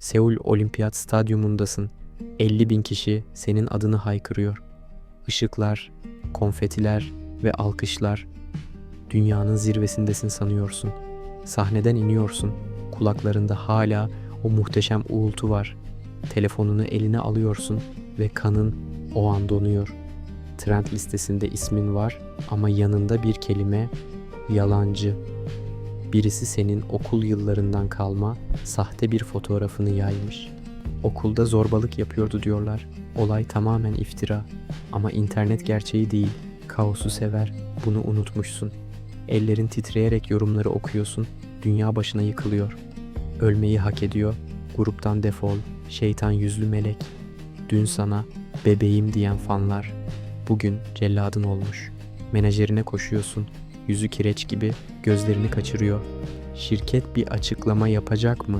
Seul Olimpiyat Stadyumundasın. 50 bin kişi senin adını haykırıyor. Işıklar, konfetiler ve alkışlar. Dünyanın zirvesindesin sanıyorsun. Sahneden iniyorsun. Kulaklarında hala o muhteşem uğultu var. Telefonunu eline alıyorsun ve kanın o an donuyor. Trend listesinde ismin var ama yanında bir kelime yalancı. Birisi senin okul yıllarından kalma sahte bir fotoğrafını yaymış. Okulda zorbalık yapıyordu diyorlar. Olay tamamen iftira. Ama internet gerçeği değil. Kaosu sever. Bunu unutmuşsun. Ellerin titreyerek yorumları okuyorsun. Dünya başına yıkılıyor. Ölmeyi hak ediyor. Gruptan defol. Şeytan yüzlü melek. Dün sana bebeğim diyen fanlar. Bugün celladın olmuş. Menajerine koşuyorsun. Yüzü kireç gibi gözlerini kaçırıyor. Şirket bir açıklama yapacak mı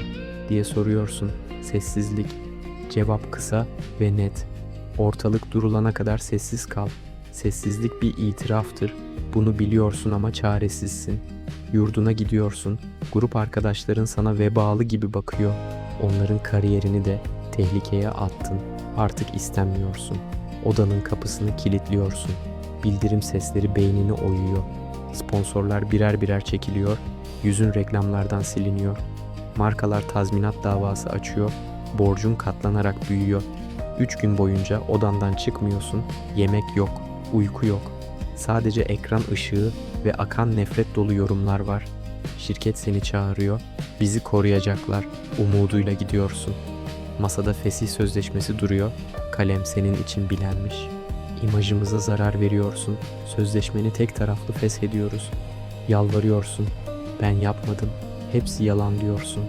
diye soruyorsun. Sessizlik. Cevap kısa ve net. Ortalık durulana kadar sessiz kal. Sessizlik bir itiraftır. Bunu biliyorsun ama çaresizsin. Yurduna gidiyorsun. Grup arkadaşların sana vebalı gibi bakıyor. Onların kariyerini de tehlikeye attın. Artık istenmiyorsun. Odanın kapısını kilitliyorsun. Bildirim sesleri beynini oyuyor. Sponsorlar birer birer çekiliyor. Yüzün reklamlardan siliniyor. Markalar tazminat davası açıyor. Borcun katlanarak büyüyor. Üç gün boyunca odandan çıkmıyorsun. Yemek yok, uyku yok. Sadece ekran ışığı ve akan nefret dolu yorumlar var. Şirket seni çağırıyor. Bizi koruyacaklar. Umuduyla gidiyorsun. Masada fesih sözleşmesi duruyor. Kalem senin için bilenmiş. İmajımıza zarar veriyorsun. Sözleşmeni tek taraflı feshediyoruz. Yalvarıyorsun. Ben yapmadım. Hepsi yalan diyorsun.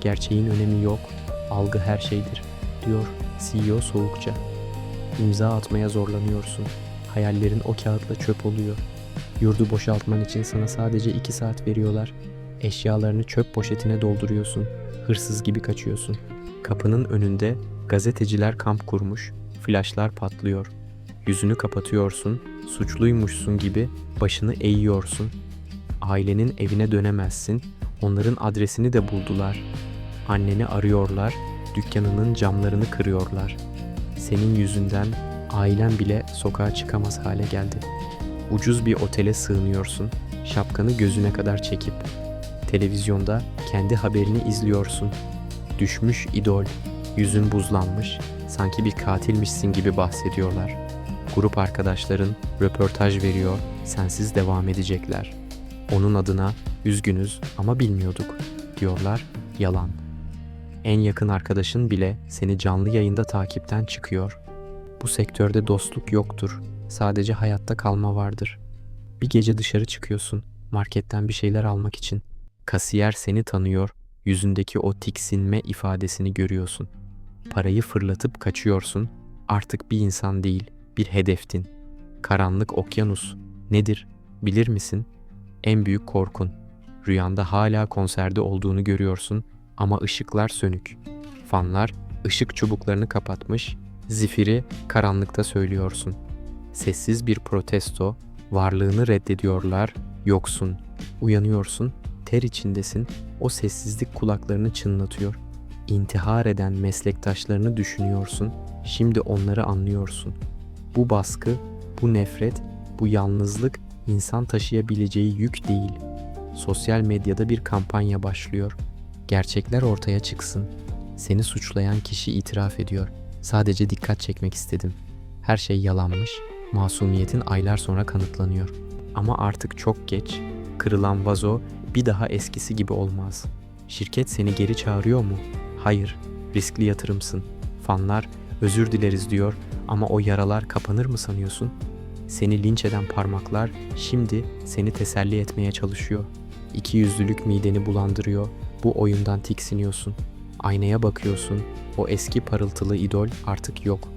Gerçeğin önemi yok. Algı her şeydir, diyor CEO soğukça. İmza atmaya zorlanıyorsun. Hayallerin o kağıtla çöp oluyor. Yurdu boşaltman için sana sadece iki saat veriyorlar. Eşyalarını çöp poşetine dolduruyorsun. Hırsız gibi kaçıyorsun. Kapının önünde gazeteciler kamp kurmuş. Flaşlar patlıyor. Yüzünü kapatıyorsun. Suçluymuşsun gibi başını eğiyorsun. Ailenin evine dönemezsin. Onların adresini de buldular. Anneni arıyorlar. Dükkanının camlarını kırıyorlar. Senin yüzünden ailen bile sokağa çıkamaz hale geldi. Ucuz bir otele sığınıyorsun. Şapkanı gözüne kadar çekip. Televizyonda kendi haberini izliyorsun. Düşmüş idol. Yüzün buzlanmış. Sanki bir katilmişsin gibi bahsediyorlar. Grup arkadaşların röportaj veriyor. Sensiz devam edecekler. Onun adına üzgünüz ama bilmiyorduk diyorlar. Yalan. En yakın arkadaşın bile seni canlı yayında takipten çıkıyor. Bu sektörde dostluk yoktur. Sadece hayatta kalma vardır. Bir gece dışarı çıkıyorsun marketten bir şeyler almak için. Kasiyer seni tanıyor, yüzündeki o tiksinme ifadesini görüyorsun. Parayı fırlatıp kaçıyorsun. Artık bir insan değil, bir hedeftin. Karanlık okyanus. Nedir? Bilir misin? En büyük korkun. Rüyanda hala konserde olduğunu görüyorsun ama ışıklar sönük. Fanlar ışık çubuklarını kapatmış, zifiri karanlıkta söylüyorsun. Sessiz bir protesto, varlığını reddediyorlar, yoksun. Uyanıyorsun, ter içindesin, o sessizlik kulaklarını çınlatıyor. İntihar eden meslektaşlarını düşünüyorsun, şimdi onları anlıyorsun. Bu baskı, bu nefret, bu yalnızlık insan taşıyabileceği yük değil. Sosyal medyada bir kampanya başlıyor. Gerçekler ortaya çıksın. Seni suçlayan kişi itiraf ediyor. Sadece dikkat çekmek istedim. Her şey yalanmış. Masumiyetin aylar sonra kanıtlanıyor. Ama artık çok geç. Kırılan vazo bir daha eskisi gibi olmaz. Şirket seni geri çağırıyor mu? Hayır. Riskli yatırımsın. Fanlar özür dileriz diyor ama o yaralar kapanır mı sanıyorsun? Seni linç eden parmaklar şimdi seni teselli etmeye çalışıyor. İki yüzlülük mideni bulandırıyor. Bu oyundan tiksiniyorsun. Aynaya bakıyorsun. O eski parıltılı idol artık yok.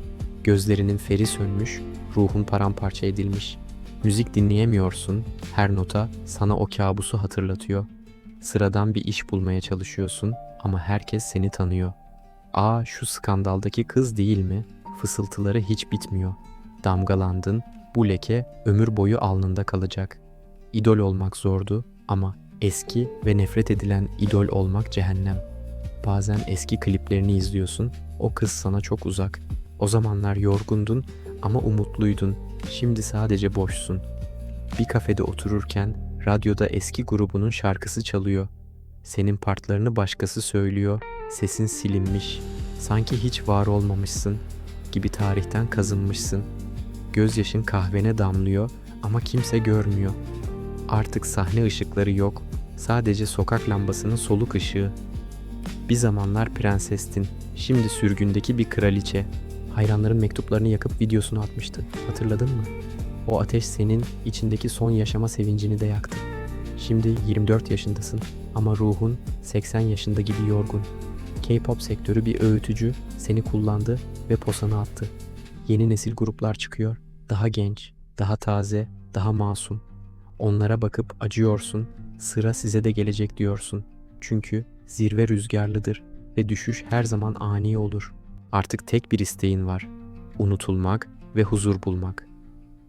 Gözlerinin feri sönmüş, ruhun paramparça edilmiş. Müzik dinleyemiyorsun. Her nota sana o kabusu hatırlatıyor. Sıradan bir iş bulmaya çalışıyorsun ama herkes seni tanıyor. Aa şu skandaldaki kız değil mi? Fısıltıları hiç bitmiyor. Damgalandın, bu leke ömür boyu alnında kalacak. İdol olmak zordu ama eski ve nefret edilen idol olmak cehennem. Bazen eski kliplerini izliyorsun. O kız sana çok uzak. O zamanlar yorgundun ama umutluydun. Şimdi sadece boşsun. Bir kafede otururken radyoda eski grubunun şarkısı çalıyor. Senin partlarını başkası söylüyor. Sesin silinmiş. Sanki hiç var olmamışsın gibi tarihten kazınmışsın. Gözyaşın kahvene damlıyor ama kimse görmüyor. Artık sahne ışıkları yok. Sadece sokak lambasının soluk ışığı. Bir zamanlar prensestin. Şimdi sürgündeki bir kraliçe. Hayranların mektuplarını yakıp videosunu atmıştı. Hatırladın mı? O ateş senin içindeki son yaşama sevincini de yaktı. Şimdi 24 yaşındasın ama ruhun 80 yaşında gibi yorgun. K-pop sektörü bir öğütücü seni kullandı ve posanı attı. Yeni nesil gruplar çıkıyor. Daha genç, daha taze, daha masum. Onlara bakıp acıyorsun. Sıra size de gelecek diyorsun. Çünkü zirve rüzgarlıdır ve düşüş her zaman ani olur. Artık tek bir isteğin var. Unutulmak ve huzur bulmak.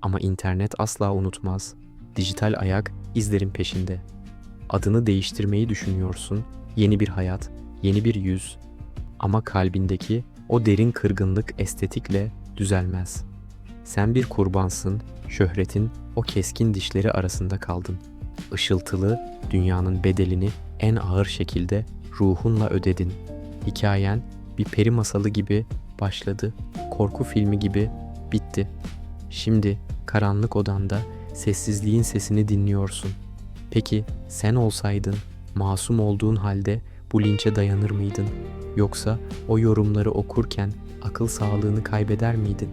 Ama internet asla unutmaz. Dijital ayak izlerin peşinde. Adını değiştirmeyi düşünüyorsun. Yeni bir hayat, yeni bir yüz. Ama kalbindeki o derin kırgınlık estetikle düzelmez. Sen bir kurbansın, şöhretin o keskin dişleri arasında kaldın. Işıltılı dünyanın bedelini en ağır şekilde ruhunla ödedin. Hikayen bir peri masalı gibi başladı, korku filmi gibi bitti. Şimdi karanlık odanda sessizliğin sesini dinliyorsun. Peki sen olsaydın, masum olduğun halde bu linçe dayanır mıydın? Yoksa o yorumları okurken akıl sağlığını kaybeder miydin?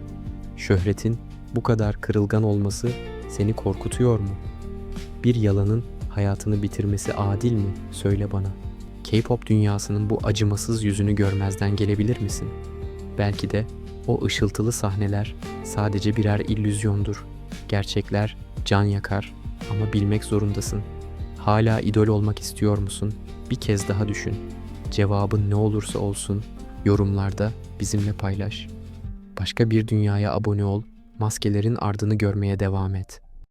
Şöhretin bu kadar kırılgan olması seni korkutuyor mu? Bir yalanın hayatını bitirmesi adil mi? Söyle bana. K-pop dünyasının bu acımasız yüzünü görmezden gelebilir misin? Belki de o ışıltılı sahneler sadece birer illüzyondur. Gerçekler can yakar ama bilmek zorundasın. Hala idol olmak istiyor musun? Bir kez daha düşün. Cevabın ne olursa olsun yorumlarda bizimle paylaş. Başka bir dünyaya abone ol, maskelerin ardını görmeye devam et.